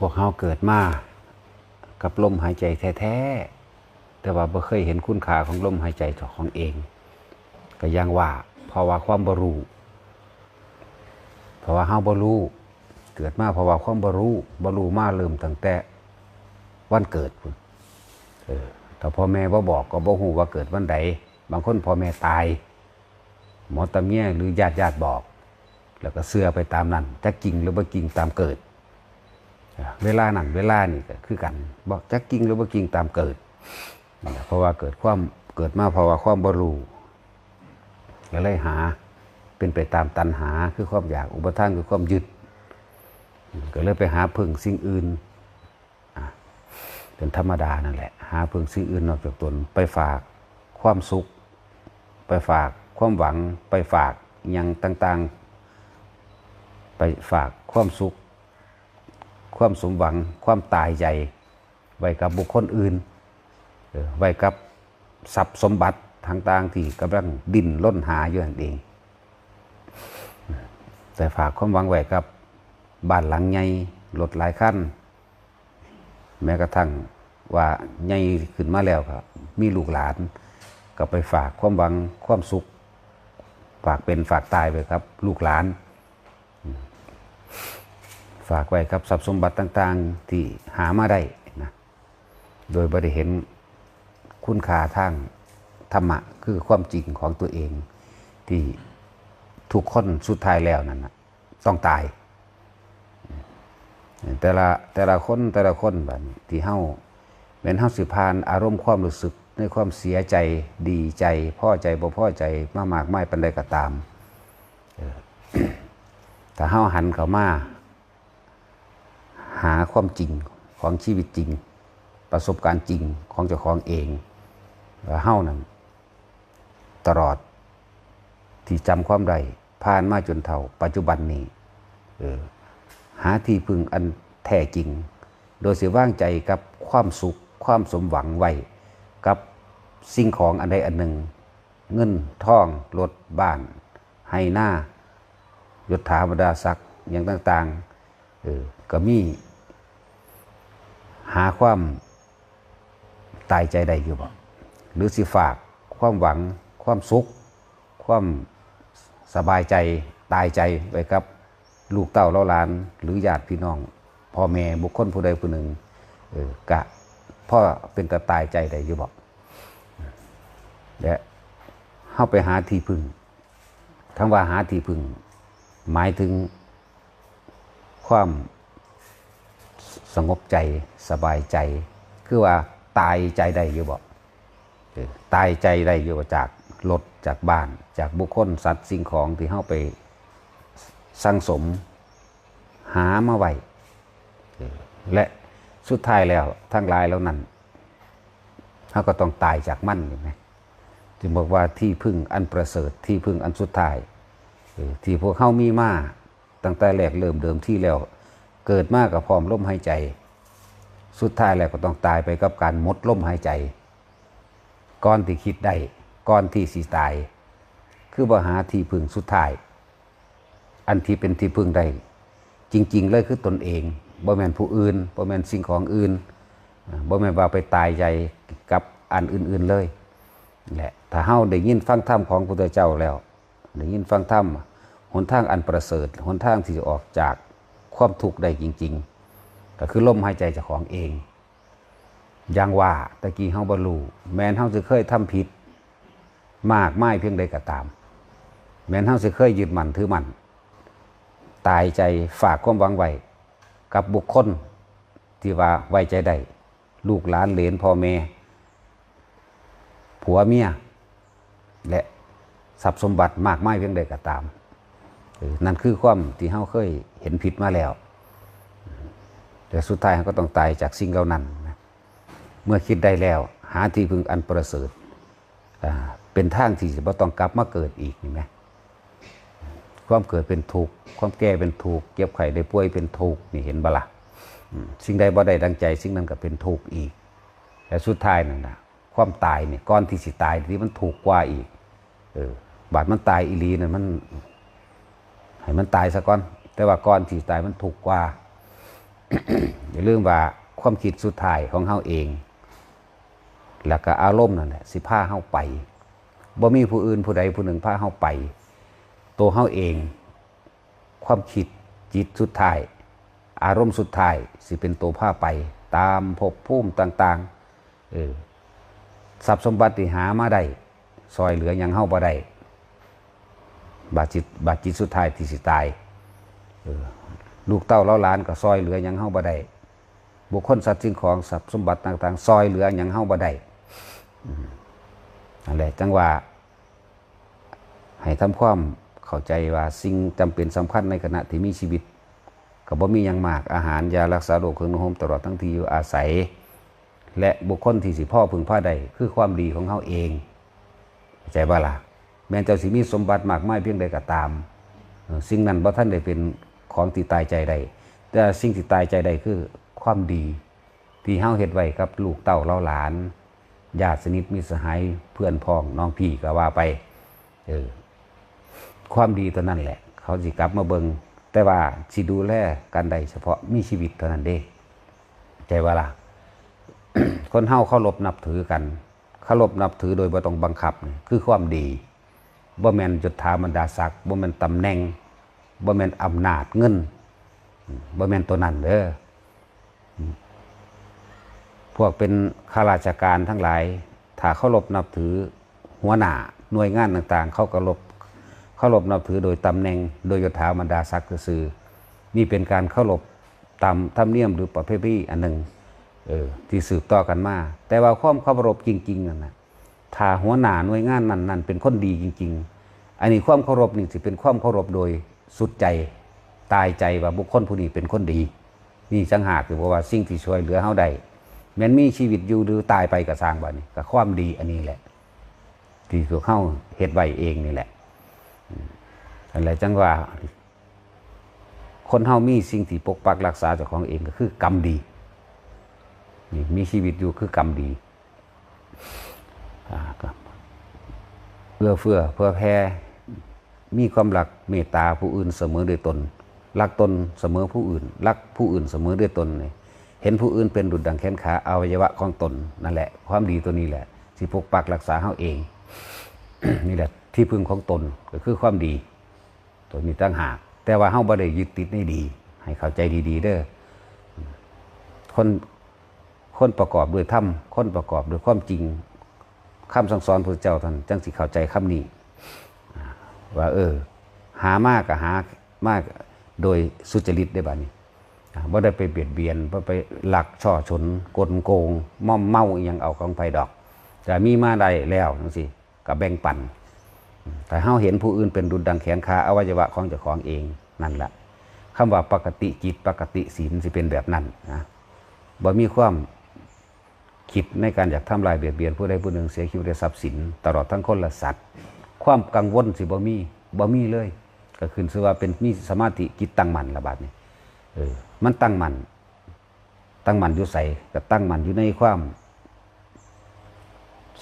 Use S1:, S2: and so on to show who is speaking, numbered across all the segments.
S1: พวกเราเกิดมากับลมหายใจแท้ๆ แต่ว่าบ่เคยเห็นคุณค่าของลมหายใจเจ้าของเอง ก็ยังว่าเพราะว่าความบรู้เพราะว่าเฮาบ่รู้เกิดมาเพราะว่าความบรู้บรู้มาเริ่มตั้งแต่วันเกิดพุ่นเออถ้าพ่อแม่บ่บอกก็บ่ฮู้ว่าเกิดวันใด บางคนพ่อแม่ตาย หมอตาเมียหรือญาติญาติบอก แล้วก็เชื่อไปตามนั้นจะจริงหรือบ่จริงตามเกิด เวลานั้นเวลานี่ก็คือกันบอกจักจริงหรือบ่จริงตามเกิด เพราะว่าเกิดความเกิดมาเพราะว่าความบรูก็เลยหาเป็นไปตามตัณหาคือความอยากอุปทานคือความยึดก็เลยไปหาพึ่งสิ่งอื่นเป็นธรรมดานั่นแหละ หาพึ่งสิ่งอื่นนอกจากตนไปฝากความสุข ไปฝากความหวังไปฝากอหยังต่างๆ ไปฝากความสุข ความสมหวังความตายใจไว้กับบุคคลอื่นไว้กับทรัพย์สมบัติทางต่างที่กำลังดิ้นล้นหาอยู่นั่นเอง แต่ฝากความหวังไว้กับบ้านหลังใหญ่รถหลายคันแม้กระทั่งว่าใหญ่ขึ้นมาแล้วครับ มีลูกหลานก็ไปฝากความหวังความสุข ฝากเป็นฝากตายไปครับ ลูกหลาน ฝากไว้กับทรัพย์สมบัติต่างๆที่หามาได้นะโดยบริเห็นคุณค่าทางธรรมะคือความจริงของตัวเอง ที่ทุกคนสุดท้ายแล้วนั่นนะต้องตาย แต่ละแต่ละคนแต่ละคนแบบที่เฮาเป็นเฮาสิพานอารมณ์ความรู้สึกในความเสียใจดีใจพ่อใจบ่พ่อใจมากมากไม่ปันใดก็ตามแต่เฮาหันเข้ามา หาความจริงของชีวิตจริง ประสบการณ์จริงของเจ้าของเองว่าเฮานั้นตลอดที่จำความใดผ่านมาจนเท่า ปัจจุบันนี้เออหาที่พึ่งอันแท้จริง โดยเสียว่างใจกับความสุขความสมหวังไว้กับสิ่งของอันใดอันหนึ่ง เงินทองรถบ้านให้หน้ายศถาบรรดาศักดิ์อย่างต่างๆเออก็มี หาความตายใจได้อยู่บ่หรือสิฝากความหวัง ความสุข ความสบายใจตายใจไว้กับ ลูกเต้าเล่าหลาน หรือญาติพี่น้องพ่อแม่บุคคลผู้ใดผู้หนึ่งกะพ่อเป็นตาตายใจได้อยู่บ่และเข้าไปหาที่พึ่งทั้งว่าหาที่พึ่ง หมายถึงความ สงบใจสบายใจ คือว่าตายใจได้อยู่บ่เออตายใจได้อยู่จากรถจากบ้าน จากบุคคลสัตว์สิ่งของที่เข้าไปสั่งสมหามาไว้และสุดท้ายแล้วทั้งหลายแล้วนั้นเขาก็ต้องตายจากมั่นเห็นไหมจึงบอกว่าที่พึ่งอันประเสริฐที่พึ่งอันสุดท้ายที่พวกเขามีมาตั้งแต่แรกเริ่มเดิมที่แล้ว เกิดมากับพร้อมลมหายใจ สุดท้ายแล้วก็ต้องตายไปกับการหมดลมหายใจ ก่อนที่คิดได้ก่อนที่สิตาย คือบ่หาที่พึ่งสุดท้าย อันที่เป็นที่พึ่งได้ จริง ๆ เลยคือตนเองบ่แมนผู้อื่นบ่แมนสิ่งของอื่นอ่าบ่แมนว่าไปตายใจกับอันอื่น ๆเลยแหละถ้าเฮาได้ยินฟังธรรมของพระพุทธเจ้าแล้วได้ยินฟังธรรมหนทางอันประเสริฐหนทางที่จะออกจาก ความทุกข์ได้จริง ๆ ก็คือลมหายใจเจ้าของเองอย่างว่าตะกี้เฮาบ่รู้แม้นเฮาสิเคยทำผิด มากไม่เพียงใดก็ตาม แม้นเฮาสิเคยยึดมั่นถือมั่นตายใจฝากความหวังไว้กับบุคคลที่ว่าไว้ใจได้ลูกหลานเหลนพ่อแม่ผัวเมียและทรัพย์สมบัติมากไม่เพียงใดก็ตาม นั่นคือความที่เฮาเคยเห็นผิดมาแล้วแต่สุดท้ายเราก็ต้องตายจากสิ่งเหล่านั้น เมื่อคิดได้แล้ว หาที่พึ่งอันประเสริฐเป็นทางที่จะต้องกลับมาเกิดอีกเห็นไหมความเกิดเป็นทุกข์ความแก่เป็นทุกข์เก็บไข่ได้ป่วยเป็นทุกข์นี่เห็นบละสิ่งใดบ่ได้ดังใจ สิ่งนั้นก็เป็นทุกข์อีกแต่สุดท้ายนั่นนะความตายเนี่ยก่อนที่สิตายที่มันถูกกว่าอีกเออบาดมันตายอีลีนั่นมัน ให้มันตายซะก่อน แต่ว่าก่อนที่ตายมันถูกกว่า อย่าลืมว่าความคิดสุดท้ายของเฮาเอง แล้วก็อารมณ์นั่นแหละสิพาเฮาไปบ่มีผู้อื่นผู้ใดผู้หนึ่งพาเฮาไป ตัวเฮาเอง ความคิดจิตสุดท้าย อารมณ์สุดท้ายสิเป็นตัวพาไป ตามภพภูมิต่างๆเออทรัพย์สมบัติที่หามาได้ซอยเหลือยังเฮาบ่ได้ บาดจิตบาดจิตสุดท้ายที่สิตายลูกเต้าเล้าหลานก็ซอยเหลือยังเฮาบ่ได้บุคคลสัตว์สิ่งของทรัพย์สมบัติต่าง ๆ ซอยเหลือยังเฮาบ่ได้อืมนั่นแหละจังว่า ให้ทำความเข้าใจว่าสิ่งจำเป็นสำคัญในขณะที่มีชีวิตก็บ่มีหยังมากอาหารยารักษาโรคเครื่องนุ่งห่มตลอดทั้งที่อยู่อาศัย และบุคคลที่สิพ่อพึงพาได้คือความดีของเฮาเอง ใจบ่ล่ะ แม้เจ้าสิมีสมบัติมากมายเพียงใดก็ตาม สิ่งนั้นบ่ท่านได้เป็นของที่ตายใจใด แต่สิ่งที่ตายใจใดคือความดี ที่เฮาเฮ็ดไว้กับลูกเต้าเล่าหลานญาติสนิทมิสหายเพื่อนพ้องน้องพี่ก็ว่าไปเออความดีตัวนั้นแหละ เขาสิกลับมาเบิงแต่ว่าสิดูแลกันได้เฉพาะมีชีวิตเท่านั้นเด้ใจว่าล่ะคนเฮาเคารพนับถือกันเคารพนับถือโดยบ่ต้องบังคับ คือความดี บ่แม่นยศถาบรรดาศักดิ์บ่แม่นตำแหน่งบ่แม่นอำนาจเงินบ่แม่นตัวนั้นเด้อพวกเป็นข้าราชการทั้งหลาย ถ้าเคารพนับถือหัวหน้าหน่วยงานต่างๆ เขาเคารพเคารพนับถือโดยตำแหน่ง โดยยศถาบรรดาศักดิ์ซื่อนี่เป็นการเคารพตามธรรมเนียมหรือประเพณีอันหนึ่งเออที่สืบต่อกันมา แต่ว่าความเคารพจริงๆนั่นนะ ถ้าหัวหน้าหน่วยงานนั้นนั่นเป็นคนดีจริง ๆ อันนี้ความเคารพนี่สิเป็นความเคารพโดยสุดใจตายใจว่าบุคคลผู้นี้เป็นคนดีนี่สังหากคือว่าสิ่งที่ช่วยเหลือเฮาได้แม้นมีชีวิตอยู่หรือตายไปก็สร้างบัดนี้ก็ความดีอันนี้แหละที่พวกเฮาเฮ็ดไว้เองนี่แหละอะไรจังว่า คนเฮามีสิ่งที่ปกปักรักษาเจ้าของเองก็คือกรรมดีนี่มีชีวิตอยู่คือกรรมดี เอื้อเฟื้อเพื่อแผ่มีความรักเมตตาผู้อื่นเสมอด้วยตนรักตนเสมอผู้อื่น รักผู้อื่นเสมอด้วยตนนี่เห็นผู้อื่นเป็นดุจดังแขนขาอวัยวะของตนนั่นแหละ ความดีตัวนี้แหละที่ปกปักรักษาเฮาเอง นี่แหละที่พึ่งของตนก็คือความดี ตัวนี้ตั้งหาก แต่ว่าเฮาบ่ได้ยึดติดในดี ให้เข้าใจดีๆเด้อคนคนประกอบด้วยธรรมคนประกอบด้วยความจริง คำสั่งสอนพระเจ้าท่านจังสิเข้าใจคำนี้อ่ว่า เออ หามากกับหามากโดยสุจริตได้บ้านี้อ่าบ่ได้ไปเบียดเบียนบ่ไปหลักช่อชนกลโกงม่อมเมาอหยังเอาของไผดอก แต่มีมาได้แล้วจังซี่ก็แบ่งปันแต่เฮาเห็นผู้อื่นเป็นดุจดังแขนขาอวัยวะของเจ้าของเองนั่นแหละคำว่าปกติจิตปกติศีลสิเป็นแบบนั้นนะบ่มีความ คิดในการอยากทำลายเบียดเบียนผู้ใดผู้หนึ่งเสียชีวิตได้ทรัพย์สิน ตลอดทั้งคนและสัตว์ ความกังวลสิบ่มีบ่มีเลย ก็คือว่าเป็นมีสมาธิจิตตั้งมั่นละบาดนี้เออมันตั้งมั่นตั้งมั่นอยู่ใส่ก็ตั้งมั่นอยู่ในความ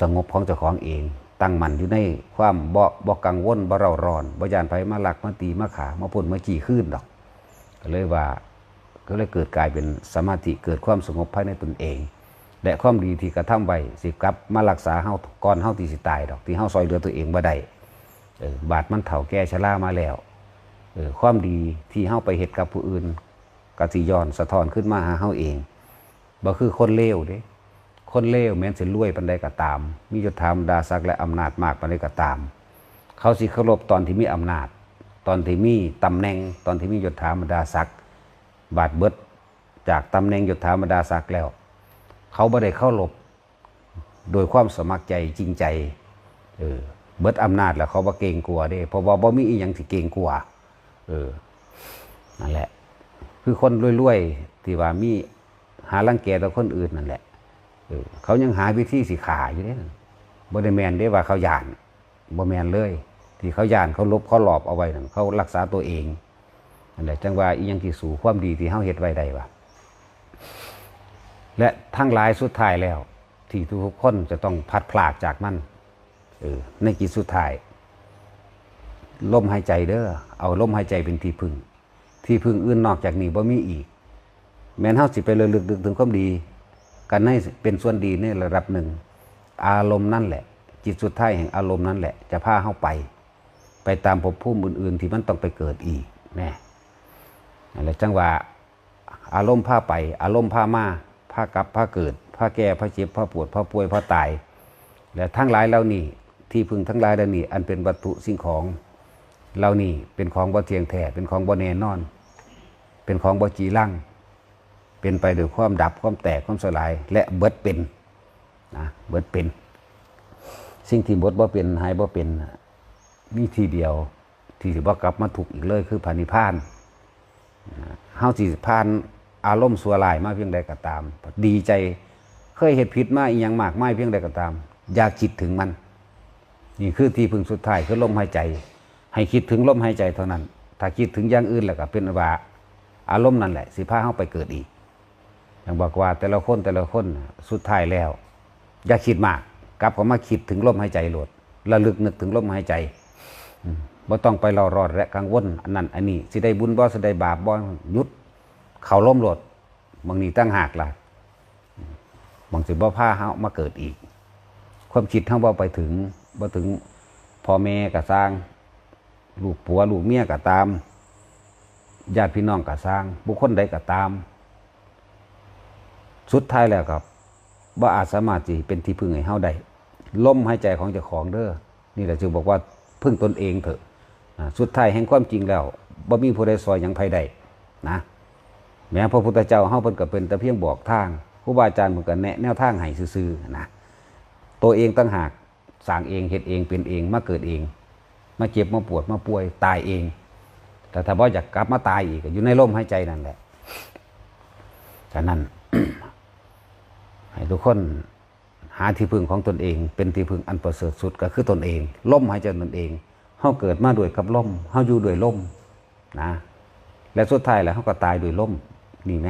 S1: สงบของเจ้าของเอง ตั้งมั่นอยู่ในความบ่บ่กังวลบ่เร่าร้อนบ่ยานไผมาลักมาตีมาขามาพ่นมาจี้ขึ้นดอกก็เลยว่าก็เลยเกิดกลายเป็นสมาธิเกิดความสงบภายในตนเอง และความดีที่กระทำไว้สิกลับมารักษาเฮาก่อนเฮาที่สิตายดอกที่เฮาซอยเหลือตัวเองบ่ได้เออบาดมันเฒ่าแก่ชรามาแล้วเออความดีที่เฮาไปเฮ็ดกับผู้อื่นกสิย้อนสะท้อนขึ้นมาหาเฮาเองบ่คือคนเลวเด้คนเลวแม้นสิรวยปานใดก็ตาม มียศถาบรรดาศักดิ์และอำนาจมากปานใดก็ตาม เขาสิเคารพตอนที่มีอำนาจ ตอนที่มีตำแหน่ง ตอนที่มียศถาบรรดาศักดิ์บาดเบิดจากตำแหน่งยศถาบรรดาศักดิ์แล้ว เขาบ่ได้เคารพโดยความสมัครใจจริงใจเออเบิดอำนาจแล้วเขาบ่เกรงกลัวเด้เพราะว่าบ่มีอีหยังที่เกรงกลัวเออนั่นแหละ คือคนรวยๆที่ว่ามีหารังแกต่อคนอื่นนั่นแหละเออเขายังหาวิธีสิขาอยู่เด้บ่ได้แมนได้ว่าเขาย่านบ่แมนเลย ที่เขาย่านเขาลบเขาหลอบเอาไว้นั่นเขารักษาตัวเองนั่นแหละจังว่าอีหยังที่สู่ความดีที่เฮาเฮ็ดไว้ได้ว่า และทั้งหลายสุดท้ายแล้ว ที่ทุกคนจะต้องพัดพลากจากมันเออในกิจสุดท้ายลมหายใจเด้อเอาลมหายใจเป็นที่พึ่ง ที่พึ่งอื่นนอกจากนี้บ่มีอีก แม้นเฮาสิไปเลยลึกๆถึงความดีกันให้เป็นส่วนดีในระดับหนึ่ง อารมณ์นั่นแหละ จิตสุดท้ายแห่งอารมณ์นั่นแหละ จะพาเฮาไป ไปตามภพภูมิอื่น ๆ ที่มันต้องไปเกิดอีกแน่นั่นแหละจังว่าอารมณ์พาไป อารมณ์พามา พากลับพาเกิดพาแก่พาเจ็บพาปวดพาป่วยพาตาย และทั้งหลายเหล่านี้ที่พึงทั้งหลายเหล่านี้อันเป็นวัตถุสิ่งของเหล่านี้เป็นของบ่เทียงแท้เป็นของบ่แน่นอน เป็นของบ่จีรั่งเป็นไปด้วยความดับความแตกความสลาย และเบิดเป็นนะเบิดเป็น สิ่งที่บดบ่เป็นหายบ่เป็นน่ะมีทีเดียวที่สิบ่กลับมาถูกอีกเลยคือพานิพพานเฮาสิผ่าน อารมณ์สัวลายมากเพียงใดก็ตาม ดีใจเคยเฮ็ดผิดมาอียังมากมายเพียงใดก็ตาม อย่าคิดถึงมัน นี่คือที่พึงสุดท้ายคือลมหายใจ ให้คิดถึงลมหายใจเท่านั้น ถ้าคิดถึงอย่างอื่นแล้วก็เป็นว่าอารมณ์นั่นแหละ สิพาเฮาไปเกิดอีกอย่างบอกว่าแต่ละคนแต่ละคนสุดท้ายแล้ว อย่าคิดมากกลับเข้ามาคิดถึงลมหายใจโหลดระลึกนึกถึงลมหายใจบ่ต้องไปรอรอดและกังวลอันนั้นอันนี้สิได้บุญบ่สิได้บาปบ่หยุด เขาล้มโหลดบางนี้ตั้งหากล่ะบางสิบ่พาเฮามาเกิดอีก ความคิดเฮาบ่ไปถึงบ่ถึงพ่อแม่ก็สร้าง ลูกผัวลูกเมียก็ตาม ญาติพี่น้องก็สร้าง บุคคลใดก็ตาม สุดท้ายแล้วครับว่าอาจสามารถที่เป็นที่พึ่งให้เฮาได้ลมหายใจของเจ้าของเด้อนี่แหละจึงบอกว่าพึ่งตนเองเถอะสุดท้ายแห่งความจริงแล้วบ่มีผู้ใดซอยหยังไผได้นะ แม้พระพุทธเจ้าเฮาเพิ่นก็เป็นแต่เพียงบอกทางครูบาอาจารย์เพิ่นก็แนะแนวทางให้ซื่อๆนะตัวเองตั้งหากสร้างเองเฮ็ดเองเป็นเองมาเกิดเอง มาเจ็บมาปวดมาป่วยตายเอง แต่ถ้าบ่อยากกลับมาตายอีกอยู่ในลมหายใจนั่นแหละฉะนั้นให้ทุกคนหาที่พึ่งของตนเอง เป็นที่พึ่งอันประเสริฐสุดก็คือตนเองล่มหายใจตนเองเฮาเกิดมาด้วยกับล่มเฮาอยู่ด้วยล่มนะและสุดท้ายแล้วเฮาก็ตายด้วยล่ม นี่ไหม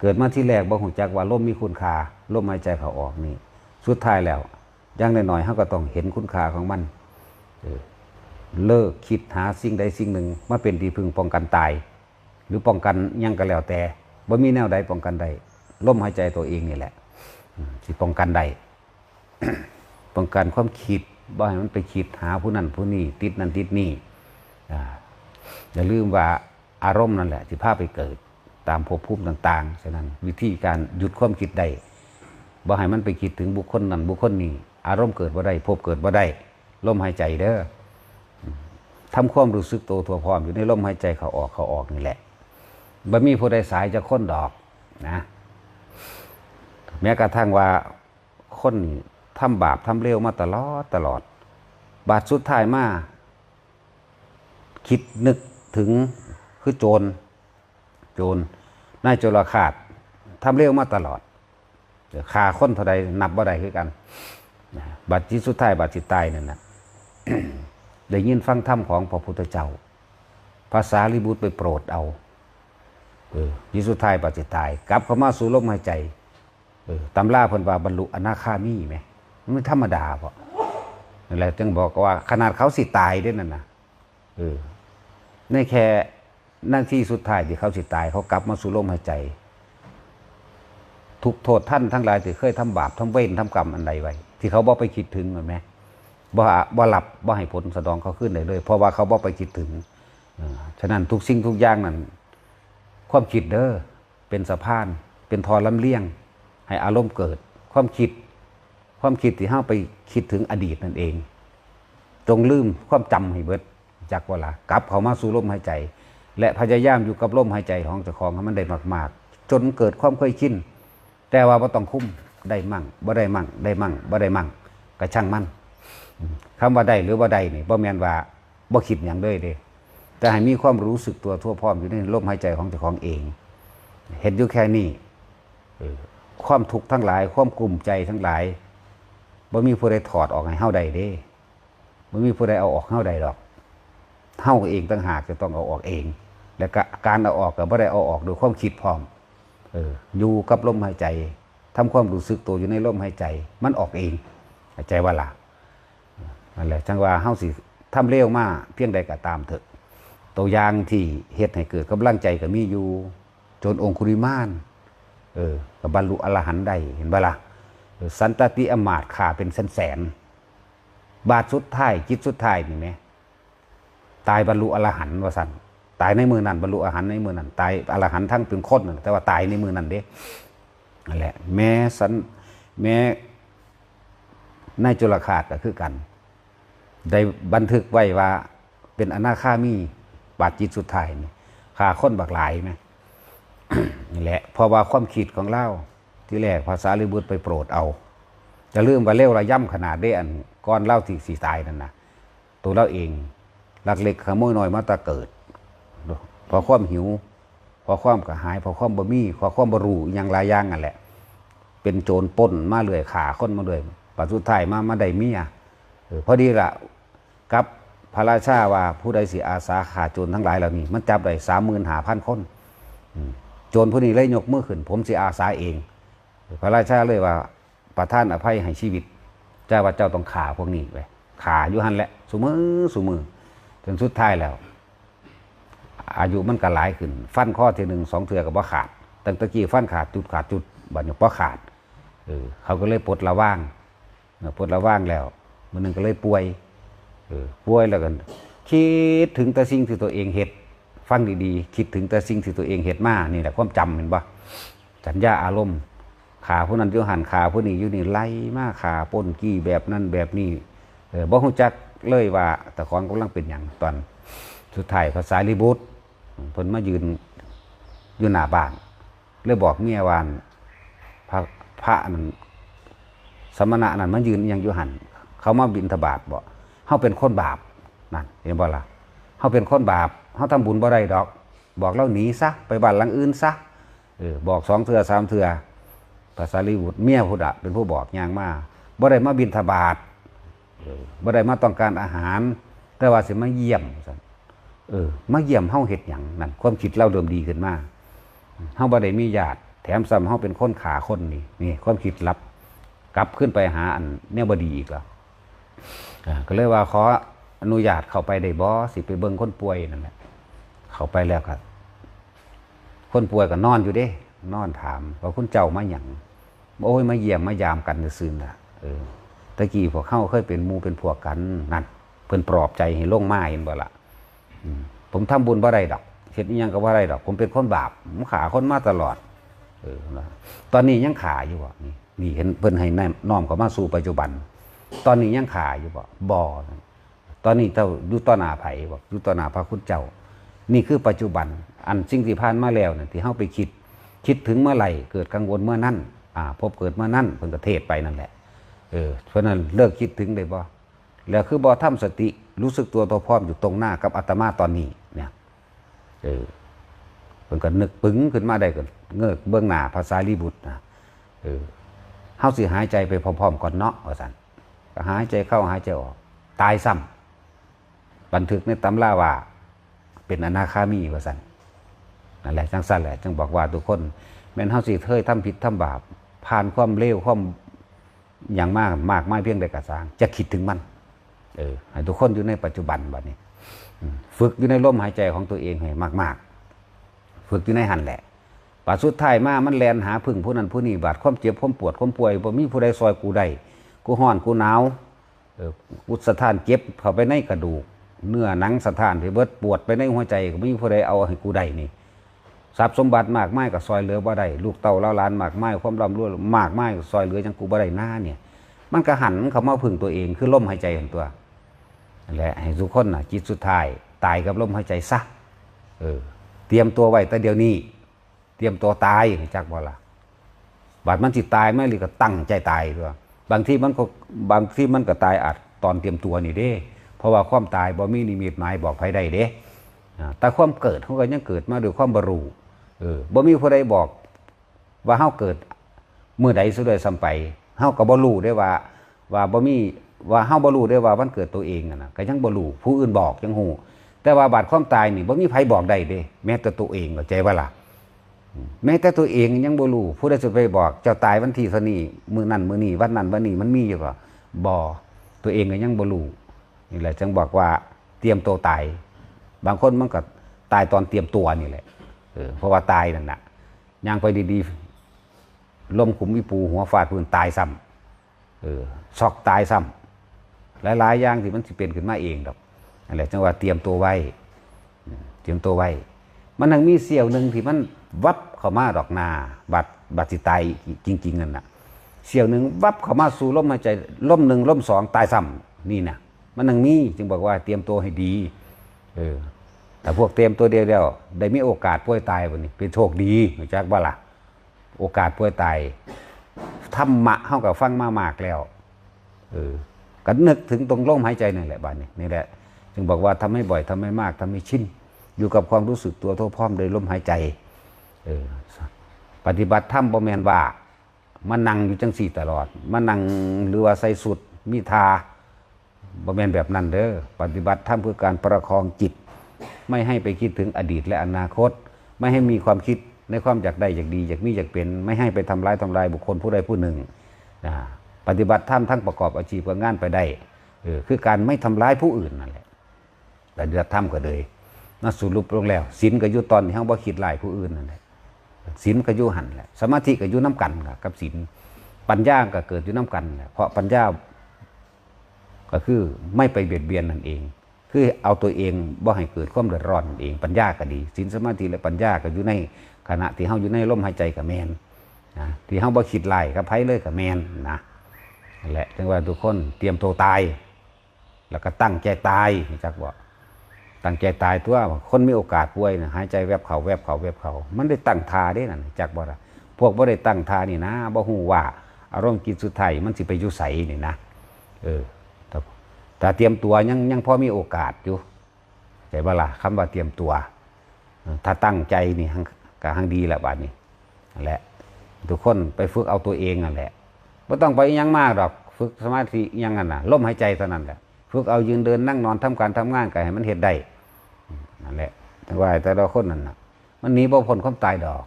S1: เกิดมาที่แรกบ่ฮู้จักว่าล่มมีคุณค่าล่มหายใจเขาออกนี่ สุดท้ายแล้วย่างน้อยๆเฮาก็ต้องเห็นคุณค่าของมันเลิกคิดหาสิ่งใดสิ่งหนึ่งมาเป็นที่พึงป้องกันตาย หรือป้องกันยังก็แล้วแต่บ่มีแนวใดป้องกันใดล่มหายใจตัวเองนี่แหละสิป้องกันได้ป้องกันความคิดบ่ให้มันไปคิดหาผู้นั้นผู้นี้ติดนั้นติดนี่อย่าลืมว่าอารมณ์นั่นแหละที่พาไปเกิด ตามภพภูมิต่างๆฉะนั้น วิธีการหยุดความคิดได้บ่ให้มันไปคิดถึงบุคคลนั้นบุคคลนี้ อารมณ์เกิดบ่ได้ภพเกิดบ่ได้ลมหายใจเด้อทำความรู้สึกตัวทั่วพร้อมอยู่ในลมหายใจเขาออกเขาออกนี่แหละบ่มีผู้ใดสายจะค้นดอกนะแม้กระทั่งว่าคนนี่ทำบาปทำเร็วมาตลอดตลอด บาทสุดท้ายมาคิดนึกถึงคือโจร โจรนายโจรขาดทำเร็วมาตลอดเดี๋ยวฆ่าคนเท่าใดนับว่าใดคือกันนะบาทที่สุดท้ายบาทจิตตายนั่นนะได้ยินฟังธรรมของพระพุทธเจ้า ภาษาลิบุตรไปโปรดเอาเออที่สุดท้ายบาทจิตตาย กลับเข้ามาสู่ลมหายใจเออตำราเพิ่นว่าบรรลุอนาคามีไหมมันไม่ธรรมดาเพราะนั่นแหละจึงบอกว่าขนาดเขาสิตายด้วยนั่นนะเออในแค่ นาที่สุดท้ายที่เขาสิตาย เขากลับมาสู่ลมหายใจ ทุกโทษท่านทั้งหลายที่เคยทำบาปทำเวรทำกรรมอันใดไว้ ที่เขาบ่ไปคิดถึงเห็นไหมบ่บ่หลับบ่ให้ผลสะดองเขาขึ้นได้เลย เพราะว่าเขาบ่ไปคิดถึงอฉะนั้นทุกสิ่งทุกอย่างนั้นความคิดเด้อเป็นสะพาน เป็นทอลำเลี่ยง ให้อารมณ์เกิด ความคิด ความคิดที่เฮาไปคิดถึงอดีตนั่นเองจงลืมความจำให้เบิดจากเวลากลับเขามาสู่ลมหายใจ และพยายามอยู่กับลมหายใจของเจ้าของให้มันได้มาก ๆ จนเกิดความเคยชินแต่ว่าบ่ต้องคุ้มได้มั่งบ่ได้มั่ง ได้มั่งบ่ได้มั่งก็ช่างมันอืมคำว่าได้หรือว่าได้นี่บ่แม่นว่าบ่คิดหยังเลยเด้แต่ให้มีความรู้สึกตัวทั่วพร้อมอยู่ในลมหายใจของเจ้าของเอง เห็นอยู่แค่นี้ความทุกข์ทั้งหลาย ความกลุ่มใจทั้งหลายบ่มีผู้ใดถอดออกให้เฮาใดเด้บ่มีผู้ใดเอาออกเฮาใดดอกเฮาเองต่างหากจะต้องเอาออกเอง และก็การเอาออกก็บ่ได้เอาออกโดยความคิดพร้อมเอออยู่กับลมหายใจทำความรู้สึกตัวอยู่ในลมหายใจ มันออกเองหายใจว่าล่ะนั่นแหละจังว่าเฮาสิทำเร็วมากเพียงใดก็ตามเถอะ ตัวอย่างที่เฮ็ดให้เกิดกำลังใจก็มีอยู่ จนองคุริมานเออกับบรรลุอรหันต์ได้เห็นบ่ล่ะสันตติอมาตขาเป็นแสนแสนบาทสุดท้ายจิตสุดท้ายนี่ไหมตายบรรลุอรหันต์ว่าสัน ตายในมือนั้นบรรลุอรหันต์ในมือนั้นตายอรหันต์ทั้งเป็นคนนั่นแต่ว่าตายในมือนั้นเด้นั่นแหละ แม้สันแม้ในจุลคาตก็คือกัน ได้บันทึกไว้ว่า เป็นอนาคามีบาดจิตสุดท้ายนี่ขาคนบักหลายไหมนี่แหละเพราะว่าความคิดของเล่าที่แรกภาษาลิบุตรไปโปรดเอาจะลืมว่าเร็วระย่ำขนาดได้อันก้อนเล่าที่สีตายนั่นนะตัวเล่าเองลักเล็กขโมยน้อยมาตาเกิด พอความหิว พอความกระหาย พอความบะมี่พอความบรูอหยังหลายอย่างนั่นแหละ เป็นโจรป้นมาเลยขาค้นมาเลยปัจจุท้ายมามาได้เมียเออพอดีละกับพระราชาว่าผู้ใดสิอาสาขาโจรทั้งหลายเหล่านี้ มันจับได้สามหมื่นหาพันคนโจรผู้นี้เลยยกมือขึ้น ผมสิอาสาเอง พระราชาเลยว่าประท่านอภัยให้ชีวิตเจ้าว่าเจ้าต้องขาพวกนี้ไปขาอยู่หันแหละสุมือสุมือจนสุดท้ายแล้ว อายุมันก็หลายขึ้น ฟันข้อที่หนึ่งสองเถื่อกับว่าขาดตั้งตะกี้ฟันขาดจุดขาดจุดบัดนี้พอขาดเออเขาก็เลยปลดละว่างปลดละว่างแล้วมันหนึ่งก็เลยป่วยเออป่วยแล้วกันคิดถึงแต่สิ่งที่ตัวเองเห็ดฟังดีๆ คิดถึงแต่สิ่งที่ตัวเองเห็ดมานี่แหละความจำเห็นปะสัญญาอารมณ์ขาผู้นั้นยุหันขาผู้นี้อยู่นี่ไล่มาขาปนกี้แบบนั้นแบบนี้เออบ่ฮู้จักเลยว่าแต่ของกำลังเป็นอย่างตอนสุดท้ายภาษาลิบุตร เพิ่นมายืนอยู่หน้าบ้านเลยบอกเมียวานพระพระนั้นสมณะนั้นมายืนยังอยู่หันเขามาบินทบาทบ่เฮาเป็นคนบาปนั่นเห็นบ่ล่ะเขาเป็นคนบาปเขาทำบุญบ่ได้ดอก บอกเราหนีซะไปบ้านหลังอื่นซะเออบอกสองเถื่อสามเถื่อภาษาลิบุตรเมียพุทธะเป็นผู้บอกย่างมาบ่ได้มาบินทบาทบ่ได้มาต้องการอาหาร แต่ว่าสิมาเยี่ยมซั่น เออมาเยี่ยมเฮาเฮ็ดหยังนั่นความคิดเราเดิมดีขึ้นมาเฮาบ่ได้มีญาติแถมซ้ำเฮาเป็นคนขาคนนี่นี่ความคิดลับกลับขึ้นไปหาอันแนวบดีอีกแล้วก็เลยว่าขออนุญาตเข้าไปได้บ่สิไปเบิ่งคนป่วยนั่นแหละเข้าไปแล้วก็คนป่วยก็นอนอยู่เด้ นอนถามว่าคุณเจ้ามาหยังโอ้ยมาเยี่ยมมายามกันซื่อน่ะเออตะกี้พวกเข้าเคยเป็นมูเป็นพวกกันนั่นเพิ่นปลอบใจให้ลงมาเห็นบ่ล่ะ ผมทำบุญบ่ได้ดอกเฮ็ดอิหยังก็บ่ได้ดอก ผมเป็นคนบาปผมขาคนมาตลอด เออตอนนี้ยังขาอยู่บ่นี่นี่เห็นเพิ่นให้แนมน้อมเข้ามาสู่ปัจจุบัน ตอนนี้ยังขาอยู่บ่บ่ตอนนี้เจ้าอยู่ต่อหน้าไผบ่อยู่ต่อหน้าพระคุณเจ้า นี่คือปัจจุบัน อันสิ่งที่ผ่านมาแล้วเนี่ยที่เฮาไปคิด คิดถึงเมื่อไหร่เกิดกังวลเมื่อนั้นอ่า พบเกิดเมื่อนั้นเพิ่นก็เทศไปนั่นแหละเออเพราะนั้นเลิกคิดถึงได้บ่แล้วคือบ่ทำสติ รู้สึกตัวตัวพร้อมอยู่ตรงหน้ากับอาตมาตอนนี้เนี่ยเออเพิ่นก็นึกปึ้งขึ้นมาได้ก็เงือกเบื้องหน้าภาษาลีบุตรนะเออเฮาสิหายใจไปพร้อมๆก่อนเนาะว่าซั่นก็หายใจเข้าหายใจออก ตายซ้ำบันทึกในตำราว่า เป็นอนาคามีว่าซั่นนั่นแหละจังซั่นแหละจึงบอกว่าทุกคน แม้นเฮาสิเคยทำผิดทำบาปผ่านความเลวความอย่างมากมากไม่เพียงใดกระสร้าง จะคิดถึงมัน เออให้ทุกคนอยู่ในปัจจุบันบัดนี้ ฝึกอยู่ในลมหายใจของตัวเองให้มาก ๆ ฝึกอยู่ในหันแหละบาดสุดท้ายมา มันแลนหาพึ่งผู้นั้นผู้นี้บาดความเจ็บความปวดความป่วยบ่มีผู้ใดซอยกูได้กูห้อนกูหนาวเออกูสถานเจ็บเข้าไปในกระดูก เนื้อหนังสถานที่เบิดปวดไปในหัวใจก็บ่มีผู้ใดเอาให้กูได้นี่ทรัพย์สมบัติมากมายก็ซอยเหลือบ่ได้ลูกเต้าเล่าหลานมากมายความร่ำรวยมากมายซอยเหลือจังกูบ่ได้หน้าเนี่ย มันก็หันเขามาพึ่งตัวเองคือลมหายใจของตัว และให้ทุกคนนะจิตสุดท้าย ตายกับลมหายใจซะเออเตรียมตัวไว้แต่เดี๋ยวนี้ เตรียมตัวตายจักบ่ล่ะบาดมันสิตายไหมหรือก็ตั้งใจตายตัวบางที่มันก็บางที่มันก็ตายอาจตอนเตรียมตัวนี่เด้ เพราะว่าความตายบ่มีนิมิตหมายบอกใครได้เด้แต่ความเกิดเขาก็ยังเกิดมาด้วยความบรูเออบ่มีผู้ใดบอกว่าเฮาเกิดเมื่อใดสุดเลยซ้ำไปเฮาก็บ่รู้ได้ว่า ว่าบ่มี ว่าเฮาบ่รู้ได้ว่าวันเกิดตัวเองนะก็ยังบ่รู้ผู้อื่นบอกยังฮู้แต่ว่าบาดความตายนี่บ่มีไผบอกได้เด้แม้แต่ตัวเองเข้าใจว่าล่ะแม้แต่ตัวเองยังบ่รู้ผู้ใดจะไปบอกเจ้าตายวันที่เท่านี้มื้อนั้นมื้อนี้วันนั้นวันนี้มันมีอยู่ก็บ่ตัวเองก็ยังบ่รู้นี่แหละจึงบอกว่าเตรียมตัวตาย บางคนมันก็ตายตอนเตรียมตัวนี่แหละเออเพราะว่าตายนั่นน่ะย่างไปดีๆลมขุมวิปูหัวฟาดพื้นตายซ้ำเออซอกตายซ้ำ หลายๆอย่างที่มันสิเป็นขึ้นมาเองดอกนั่นแหละจังว่าเตรียมตัวไว้เตรียมตัวไว้ มันยังมีเสี้ยวหนึ่งที่มันวับเข้ามาดอกนาบัดบัดสิตายจริงๆนั่นน่ะเสี้ยวหนึ่งวับเข้ามาสู่ลมหายใจลมหนึ่งลมสองตายซ้ำนี่นะมันยังมีจึงบอกว่าเตรียมตัวให้ดีเออแต่พวกเตรียมตัวเดียวเดียวได้มีโอกาสป่วยตายวันนี้เป็นโชคดีรู้จักบ่ล่ะ โอกาสป่วยตายธรรมะเท่ากับฟังมามากแล้วเออ ก็นึกถึงตรงลมหายใจนี่แหละบ้านนี้นี่แหละจึงบอกว่าทำให้บ่อยทำให้มากทำให้ชินอยู่กับความรู้สึกตัวทั่วพร้อมโดยลมหายใจเออปฏิบัติธรรมบ่แมนว่ามานั่งอยู่จังสี่ตลอดมานั่งหรือว่าใส่สุดมีทาบ่แมนแบบนั้นเด้อปฏิบัติธรรมเพื่อการประคองจิต ไม่ให้ไปคิดถึงอดีตและอนาคต ไม่ให้มีความคิดในความอยากได้อยากดีอยากมีอยากเป็น ไม่ให้ไปทำร้ายทำลายบุคคลผู้ใดผู้หนึ่งนะ ปฏิบัติธรรมทั้งประกอบอาชีพกับงานไปได้เออคือการไม่ทำร้ายผู้อื่นนั่นแหละปฏิบัติธรรมก็เลยน่าสรุปลงแล้วศีลก็อยู่ตอนที่เฮาบ่คิดร้ายผู้อื่นนั่นแหละศีลก็อยู่หันแหละสมาธิก็อยู่น้ำกันกับศีลปัญญาก็เกิดอยู่น้ำกันแหละเพราะปัญญาก็คือไม่ไปเบียดเบียนนั่นเอง คือเอาตัวเองบ่ให้เกิดความเดือดร้อนนั่นเองปัญญาก็ดีศีลสมาธิและปัญญาก็อยู่ในขณะที่เฮาอยู่ในลมหายใจกับแมนนะที่เฮาบ่คิดไล่กับไผเลยกับแมนนะ นั่นแหละจึงว่าทุกคนเตรียมตัวตาย แล้วก็ตั้งใจตายจักบ่ตั้งใจตายตัวคนมีโอกาสป่วยนะหายใจแวบเขาแวบเขาแวบเขา มันได้ตั้งทาได้นั่นจักบ่ละพวกบ่ได้ตั้งทานี่นะบ่ฮู้ว่าอารมณ์กิจสุดไทยมันสิไปอยู่ไสนี่นะเออแต่เตรียมตัวยังยังพอมีโอกาสอยู่แต่บ่ล่ะคำว่าเตรียมตัว ถ้าตั้งใจนี่หังก็หังดีแหละบัดนี้นั่แหละทุกคนไปฝึกเอาตัวเองนั่นแหละ บ่ต้องไปยังมากดอกฝึกสมาธิยังนั่นน่ะลมหายใจเท่านั้นแหละฝึกเอายืนเดินนั่งนอนทำการทำงานก็ให้มันเฮ็ดได้นั่นแหละแต่ว่าแต่ละคนนั่นน่ะ มันหนีบ่พ้นความตายดอก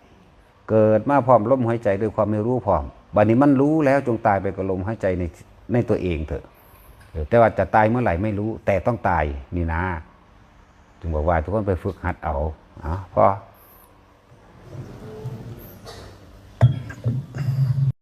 S1: เกิดมาพร้อมลมหายใจด้วยความไม่รู้พร้อมบัดนี้มันรู้แล้วจงตายไปกับลมหายใจในในตัวเองเถอะแต่ว่าจะตายเมื่อไหร่ไม่รู้ แต่ต้องตายนี่นะจึงบอกว่าทุกคนไปฝึกหัดเอาอ๋อพอ